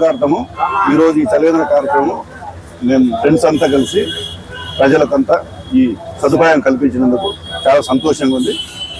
కార్యక్రమం ఈరోజు ఈ చలివేంద్ర కార్యక్రమం మేము ఫ్రెండ్స్ అంతా కలిసి ప్రజలకంతా ఈ సదుపాయం కల్పించినందుకు చాలా సంతోషంగా ఉంది.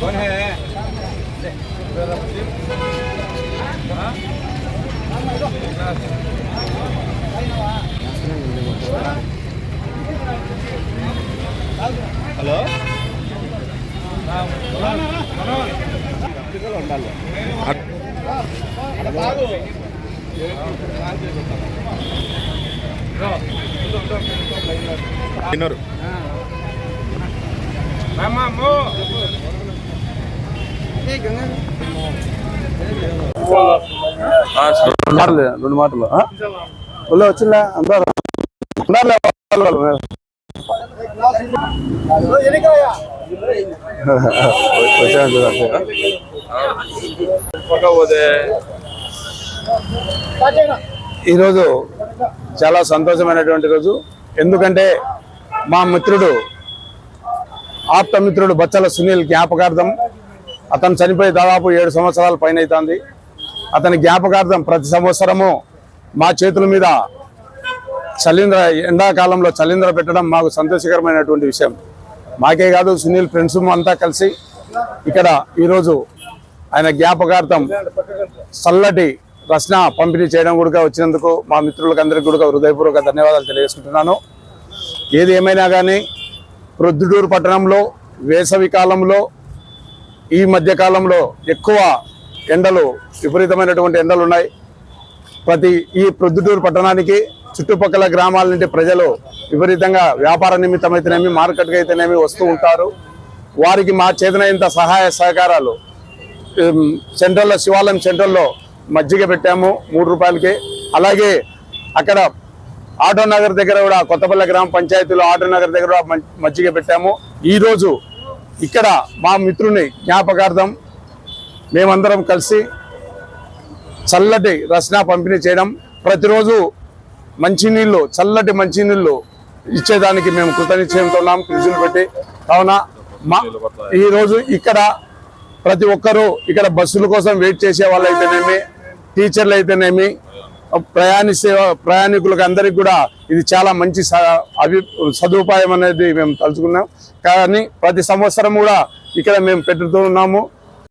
कौन है हाँ హలో తిన్నారు రెండు మాటలు రెండు మాటలు ఆ? ఒళ్ళో వచ్చిందా అందరూ ఉన్నారులే ఈరోజు చాలా సంతోషమైనటువంటి రోజు. ఎందుకంటే మా మిత్రుడు ఆప్తమిత్రుడు బచ్చల సునీల్ జ్ఞాపకార్థం అతను చనిపోయి దాదాపు ఏడు సంవత్సరాల పైన అవుతుంది. అతని జ్ఞాపకార్థం ప్రతి సంవత్సరము మా చేతుల మీద చలింద్ర ఎండాకాలంలో చలింద్ర పెట్టడం మాకు సంతోషకరమైనటువంటి విషయం. మాకే కాదు సునీల్ ఫ్రెండ్స్ అంతా కలిసి ఇక్కడ ఈరోజు ఆయన జ్ఞాపకార్థం చల్లటి రచన పంపిణీ చేయడం కూడా వచ్చినందుకు మా మిత్రులకు అందరికీ కూడా హృదయపూర్వక ధన్యవాదాలు తెలియజేసుకుంటున్నాను. ఏది ఏమైనా కానీ ప్రొద్దుటూరు పట్టణంలో వేసవి కాలంలో ఈ మధ్యకాలంలో ఎక్కువ ఎండలు విపరీతమైనటువంటి ఎండలు ఉన్నాయి. ప్రతి ఈ ప్రొద్దుటూరు పట్టణానికి చుట్టుపక్కల గ్రామాల నుండి ప్రజలు విపరీతంగా వ్యాపార నిమిత్తమైతేనేమి మార్కెట్కి అయితేనేమి వస్తూ ఉంటారు. వారికి మా చేతనైనంత సహాయ సహకారాలు. సెంట్రల్లో శివాలయం సెంట్రల్లో మజ్జిగ పెట్టాము మూడు రూపాయలకి. అలాగే అక్కడ ఆటో నగర్ దగ్గర కూడా కొత్తపల్లి గ్రామ పంచాయతీలో ఆటో నగర్ దగ్గర కూడా మజ్జిగ పెట్టాము. ఈరోజు ఇక్కడ మా మిత్రుని జ్ఞాపకార్థం మేమందరం కలిసి చల్లటి రచన పంపిణీ చేయడం. ప్రతిరోజు మంచినీళ్ళు చల్లటి మంచినీళ్ళు ఇచ్చేదానికి మేము కృతనిశ్చయంతో ఉన్నాం ఫ్రిడ్జులు పెట్టి కావున మా ఈరోజు ఇక్కడ ప్రతి ఒక్కరూ ఇక్కడ బస్సుల కోసం వెయిట్ చేసే వాళ్ళైతేనేమి టీచర్లు అయితేనేమి ప్రయాణిస్తే ప్రయాణికులకు అందరికి కూడా ఇది చాలా మంచి స- అభి సదుపాయం అనేది మేము తలుచుకున్నాం. కానీ ప్రతి సంవత్సరం కూడా ఇక్కడ మేము పెట్టుతూ ఉన్నాము.